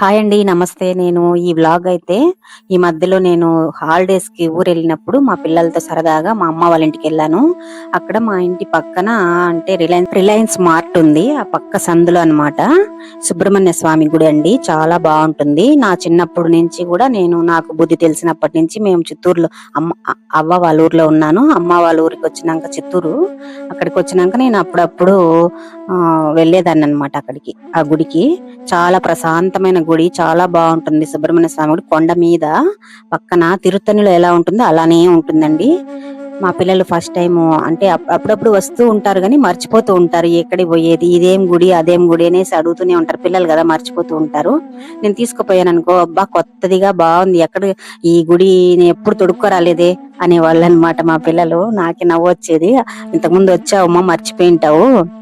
Hi అండి నమస్తే. నేను ఈ వ్లాగ్ అయితే ఈ మధ్యలో నేను హాలిడేస్కి ఊరు వెళ్ళినప్పుడు మా పిల్లలతో సరదాగా మా అమ్మ వాళ్ళ ఇంటికి వెళ్ళాను. అక్కడ మా ఇంటి పక్కన అంటే రిలయన్స్ రిలయన్స్ మార్ట్ ఉంది. ఆ పక్క సందులో అన్నమాట. సుబ్రహ్మణ్య స్వామి గుడి అండి. చాలా బాగుంటుంది. నా చిన్నప్పటి నుంచి కూడా నేను నాకు బుద్ధి తెలిసినప్పటి నుంచి మేము చిత్తూరులో అమ్మ అవ్వ వాళ్ళ ఊర్లో ఉన్నాను. అమ్మ వాళ్ళ ఊరికి వచ్చినాక చిత్తూరు. అక్కడికి వచ్చినాక నేను అప్పుడప్పుడు వెళ్ళేదాన్ని అనమాట అక్కడికి ఆ గుడికి. చాలా ప్రశాంతమైన గుడి చాలా బాగుంటుంది. సుబ్రహ్మణ్య స్వామి గుడి కొండ మీద పక్కన తిరుత్తణిలో ఎలా ఉంటుందో అలానే ఉంటుందండి. మా పిల్లలు ఫస్ట్ టైం అంటే అప్- అప్పుడప్పుడు వస్తూ ఉంటారు కానీ మర్చిపోతూ ఉంటారు. ఎక్కడికి పోయేది? ఇదేం గుడి అదేం గుడి అనేసి అడుగుతూనే ఉంటారు. పిల్లలు కదా మర్చిపోతూ ఉంటారు. నేను తీసుకుపోయాను అనుకో అబ్బా కొత్తదిగా బాగుంది. ఎక్కడ ఈ గుడి నేను ఎప్పుడు తొడుక్కోరాలేదే అనేవాళ్ళు అనమాట మా పిల్లలు. నాకే నవ్వు వచ్చేది ఇంతకుముందు వచ్చావమ్మా మర్చిపోయింటావు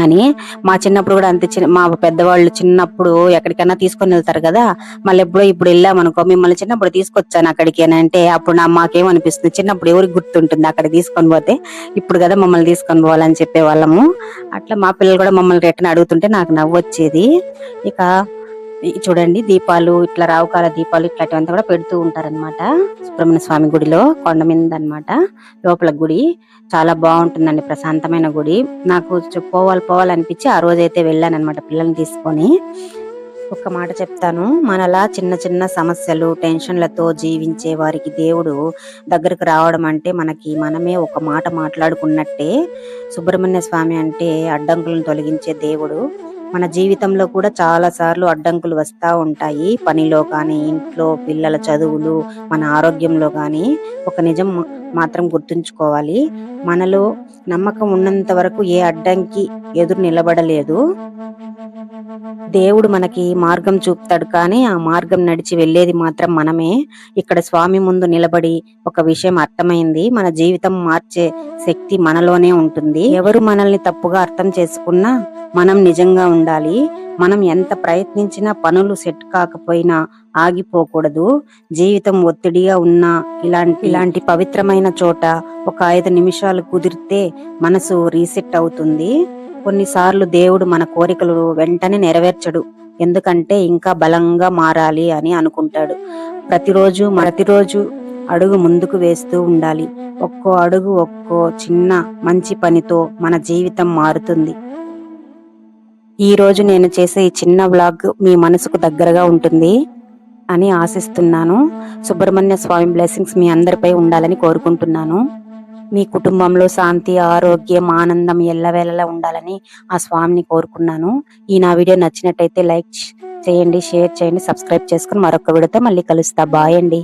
అని మా చిన్నప్పుడు కూడా అంతే చిన్న మా పెద్దవాళ్ళు చిన్నప్పుడు ఎక్కడికైనా తీసుకొని వెళ్తారు కదా మళ్ళీ ఎప్పుడో ఇప్పుడు వెళ్ళామనుకో మిమ్మల్ని చిన్నప్పుడు తీసుకొచ్చాను అక్కడికి అని అంటే అప్పుడు నా మాకేమనిపిస్తుంది చిన్నప్పుడు ఎవరికి గుర్తుంటుంది అక్కడ తీసుకొని పోతే? ఇప్పుడు కదా మమ్మల్ని తీసుకొని పోవాలని చెప్పే వాళ్ళము అట్లా మా పిల్లలు కూడా మమ్మల్ని రిటర్న్ అడుగుతుంటే నాకు నవ్వు వచ్చేది ఇక చూడండి దీపాలు ఇట్లా రావుకాల దీపాలు ఇట్లాంటివంతా కూడా పెడుతూ ఉంటారన్నమాట. సుబ్రహ్మణ్య స్వామి గుడిలో కొండ మీద అనమాట లోపల గుడి చాలా బాగుంటుందండి ప్రశాంతమైన గుడి. నాకు పోవాలి పోవాలనిపించి ఆ రోజైతే వెళ్ళాను అనమాట పిల్లల్ని తీసుకొని. ఒక్క మాట చెప్తాను మనలా చిన్న చిన్న సమస్యలు టెన్షన్లతో జీవించే వారికి దేవుడు దగ్గరకు రావడం అంటే మనకి మనమే ఒక మాట మాట్లాడుకున్నట్టే సుబ్రహ్మణ్య స్వామి అంటే అడ్డంకులను తొలగించే దేవుడు. మన జీవితంలో కూడా చాలా సార్లు అడ్డంకులు వస్తూ ఉంటాయి. పనిలో కానీ ఇంట్లో పిల్లల చదువులు మన ఆరోగ్యంలో కానీ ఒక నిజం మాత్రం గుర్తుంచుకోవాలి. మనలో నమ్మకం ఉన్నంత వరకు ఏ అడ్డంకి ఎదురు నిలబడలేదు. దేవుడు మనకి మార్గం చూపుతాడు కానీ ఆ మార్గం నడిచి వెళ్ళేది మాత్రం మనమే. ఇక్కడ స్వామి ముందు నిలబడి ఒక విషయం అర్థమైంది. మన జీవితం మార్చే శక్తి మనలోనే ఉంటుంది. ఎవరు మనల్ని తప్పుగా అర్థం చేసుకున్నా మనం నిజంగా ఉండాలి. మనం ఎంత ప్రయత్నించినా పనులు సెట్ కాకపోయినా ఆగిపోకూడదు. జీవితం ఒత్తిడిగా ఉన్నా ఇలాంటి ఇలాంటి పవిత్రమైన చోట ఒక ఐదు నిమిషాలు కుదిరితే మనసు రీసెట్ అవుతుంది. కొన్నిసార్లు దేవుడు మన కోరికలు వెంటనే నెరవేర్చడు. ఎందుకంటే ఇంకా బలంగా మారాలి అని అనుకుంటాడు. ప్రతిరోజు ప్రతిరోజు అడుగు ముందుకు వేస్తూ ఉండాలి. ఒక్కో అడుగు ఒక్కో చిన్న మంచి పనితో మన జీవితం మారుతుంది. ఈ రోజు నేను చేసే ఈ చిన్న వ్లాగ్ మీ మనసుకు దగ్గరగా ఉంటుంది అని ఆశిస్తున్నాను. సుబ్రహ్మణ్య స్వామి బ్లెస్సింగ్స్ మీ అందరిపై ఉండాలని కోరుకుంటున్నాను. మీ కుటుంబంలో శాంతి ఆరోగ్యం ఆనందం ఎల్లవేళలా ఉండాలని ఆ స్వామిని కోరుకున్నాను. ఈ నా వీడియో నచ్చినట్టయితే లైక్ చేయండి షేర్ చేయండి సబ్స్క్రైబ్ చేసుకుని మరొక వీడియోతో మళ్ళీ కలుస్తా. బాయ్ అండి.